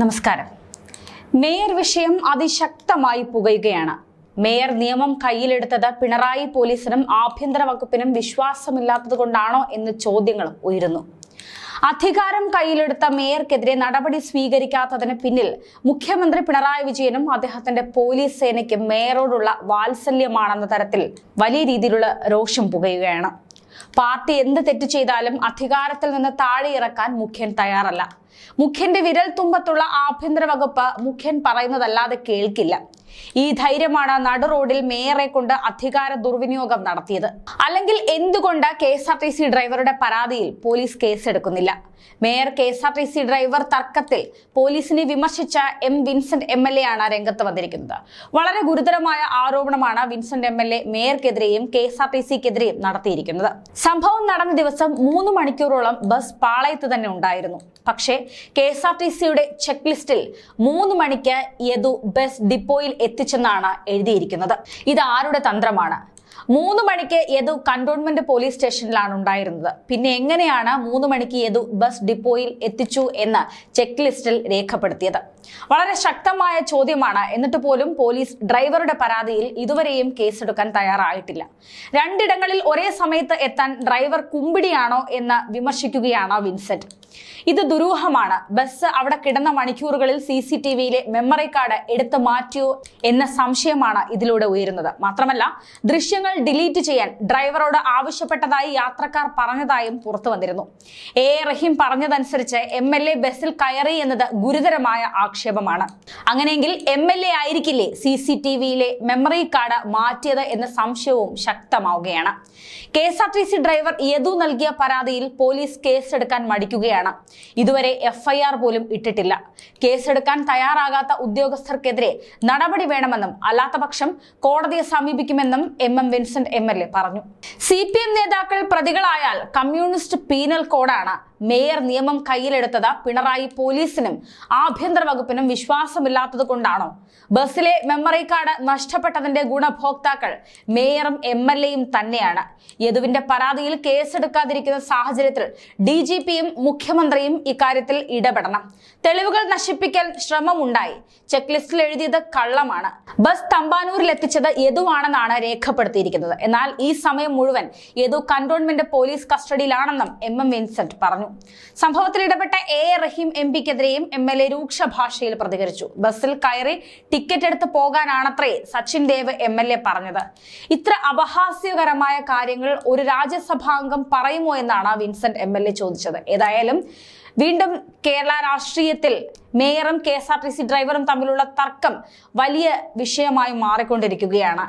നമസ്കാരം. മേയർ വിഷയം അതിശക്തമായി പുകയുകയാണ്. മേയർ നിയമം കയ്യിലെടുത്തത് പിണറായി പോലീസിനും ആഭ്യന്തര വകുപ്പിനും വിശ്വാസമില്ലാത്തത് കൊണ്ടാണോ എന്ന് ചോദ്യങ്ങളും ഉയരുന്നു. അധികാരം കയ്യിലെടുത്ത മേയർക്കെതിരെ നടപടി സ്വീകരിക്കാത്തതിന് പിന്നിൽ മുഖ്യമന്ത്രി പിണറായി വിജയനും അദ്ദേഹത്തിന്റെ പോലീസ് സേനയ്ക്കും മേയറോടുള്ള വാത്സല്യമാണെന്ന തരത്തിൽ വലിയ രീതിയിലുള്ള രോഷം പുകയുകയാണ്. പാർട്ടി എന്ത് തെറ്റ് ചെയ്താലും അധികാരത്തിൽ നിന്ന് താഴെ ഇറക്കാൻ മുഖ്യൻ തയ്യാറല്ല. മുഖ്യന്റെ വിരൽ തുമ്പത്തുള്ള ആഭ്യന്തര വകുപ്പ് മുഖ്യൻ പറയുന്നതല്ലാതെ കേൾക്കില്ല. ഈ ധൈര്യമാണ് നടു റോഡിൽ മേയറെ കൊണ്ട് അധികാര ദുർവിനിയോഗം നടത്തിയത്. അല്ലെങ്കിൽ എന്തുകൊണ്ട് K S R T C ഡ്രൈവറുടെ പരാതിയിൽ police കേസെടുക്കുന്നില്ല? Mayor K S R T C driver തർക്കത്തിൽ പോലീസിനെ വിമർശിച്ച M Vincent M L A ആണ് രംഗത്ത് വന്നിരിക്കുന്നത്. വളരെ ഗുരുതരമായ ആരോപണമാണ് വിൻസെന്റ് എം എൽ എ മേയർക്കെതിരെയും കെ എസ് ആർ ടി സിക്കെതിരെയും നടത്തിയിരിക്കുന്നത്. സംഭവം നടന്ന ദിവസം മൂന്ന് മണിക്കൂറോളം ബസ് പാളയത്ത് തന്നെ ഉണ്ടായിരുന്നു. പക്ഷേ കെ എസ് ആർ ടി സിയുടെ ചെക്ക് ലിസ്റ്റിൽ മൂന്ന് മണിക്ക് യദു ബസ് ഡിപ്പോയിൽ എത്തിച്ചെന്നാണ് എഴുതിയിരിക്കുന്നത്. ഇത് ആരുടെ തന്ത്രമാണ്? മൂന്ന് മണിക്ക് യദു കണ്ടോൺമെന്റ് പോലീസ് സ്റ്റേഷനിലാണ് ഉണ്ടായിരുന്നത്. പിന്നെ എങ്ങനെയാണ് മൂന്ന് മണിക്ക് യദു ബസ് ഡിപ്പോയിൽ എത്തിച്ചു എന്ന് ചെക്ക് ലിസ്റ്റിൽ രേഖപ്പെടുത്തിയത്? വളരെ ശക്തമായ ചോദ്യമാണ്. എന്നിട്ട് പോലും പോലീസ് ഡ്രൈവറുടെ പരാതിയിൽ ഇതുവരെയും കേസെടുക്കാൻ തയ്യാറായിട്ടില്ല. രണ്ടിടങ്ങളിൽ ഒരേ സമയത്ത് എത്താൻ ഡ്രൈവർ കുമ്പിടിയാണോ എന്ന് വിമർശിക്കുകയാണ് വിൻസെന്റ്. ഇത് ദുരൂഹമാണ്. ബസ് അവിടെ കിടന്ന മണിക്കൂറുകളിൽ സി സി ടി വിയിലെ മെമ്മറി കാർഡ് എടുത്തു മാറ്റിയോ എന്ന സംശയമാണ് ഇതിലൂടെ ഉയരുന്നത്. മാത്രമല്ല ദൃശ്യങ്ങൾ ഡിലീറ്റ് ചെയ്യാൻ ഡ്രൈവറോട് ആവശ്യപ്പെട്ടതായി യാത്രക്കാർ പറഞ്ഞതായും പുറത്തു വന്നിരുന്നു. എ റഹീം പറഞ്ഞതനുസരിച്ച് എം എൽ എ ബസ്സിൽ കയറി എന്നത് ഗുരുതരമായ ആക്ഷേപമാണ്. അങ്ങനെയെങ്കിൽ എം എൽ എ ആയിരിക്കില്ലേ സി സി ടി വിയിലെ മെമ്മറി കാർഡ് മാറ്റിയത് എന്ന സംശയവും ശക്തമാവുകയാണ്. K S R T C driver Yadu നൽകിയ പരാതിയിൽ പോലീസ് കേസെടുക്കാൻ മടിക്കുകയാണ്. ഇതുവരെ എഫ്ഐആർ പോലും ഇട്ടിട്ടില്ല. കേസെടുക്കാൻ തയ്യാറാകാത്ത ഉദ്യോഗസ്ഥർക്കെതിരെ നടപടി വേണമെന്നും അല്ലാത്തപക്ഷം കോടതിയെ സമീപിക്കുമെന്നും M M Vincent M L A പറഞ്ഞു. സി പി എം നേതാക്കൾ പ്രതികളായാൽ കമ്മ്യൂണിസ്റ്റ് പീനൽ കോഡാണ് മേയർ നിയമം കയ്യിലെടുത്തത് പിണറായി പോലീസിനും ആഭ്യന്തര വകുപ്പിനും വിശ്വാസമില്ലാത്തത് കൊണ്ടാണോ? ബസ്സിലെ മെമ്മറി കാർഡ് നഷ്ടപ്പെട്ടതിന്റെ ഗുണഭോക്താക്കൾ മേയറും എം എൽ എയും തന്നെയാണ്. യദുവിന്റെ പരാതിയിൽ കേസെടുക്കാതിരിക്കുന്ന സാഹചര്യത്തിൽ ഡി ജി പിയും മുഖ്യമന്ത്രിയും ഇക്കാര്യത്തിൽ ഇടപെടണം. തെളിവുകൾ നശിപ്പിക്കൽ ശ്രമമുണ്ടായി. ചെക്ക് ലിസ്റ്റിൽ എഴുതിയത് കള്ളമാണ്. ബസ് തമ്പാനൂരിൽ എത്തിച്ചത് യദുവാണെന്നാണ് രേഖപ്പെടുത്തിയിരിക്കുന്നത്. എന്നാൽ ഈ സമയം മുഴുവൻ യദു കന്റോൺമെന്റ് പോലീസ് കസ്റ്റഡിയിലാണെന്നും എം എം വിൻസെന്റ് പറഞ്ഞു. സംഭവത്തിൽ ഇടപെട്ട എ റഹീം എം പിക്കെതിരെയും എം എൽ എ രൂക്ഷ ഭാഷയിൽ പ്രതികരിച്ചു. ബസ്സിൽ കയറി ടിക്കറ്റ് എടുത്ത് പോകാനാണത്രേ Sachin Dev M L A പറഞ്ഞത്. ഇത്ര അപഹാസ്യകരമായ കാര്യങ്ങൾ ഒരു രാജ്യസഭാംഗം പറയുമോ എന്നാണ് വിൻസെന്റ് എം എൽ എ ചോദിച്ചത്. ഏതായാലും വീണ്ടും കേരള രാഷ്ട്രീയത്തിൽ മേയറും K S R T C ഡ്രൈവറും തമ്മിലുള്ള തർക്കം വലിയ വിഷയമായി മാറിക്കൊണ്ടിരിക്കുകയാണ്.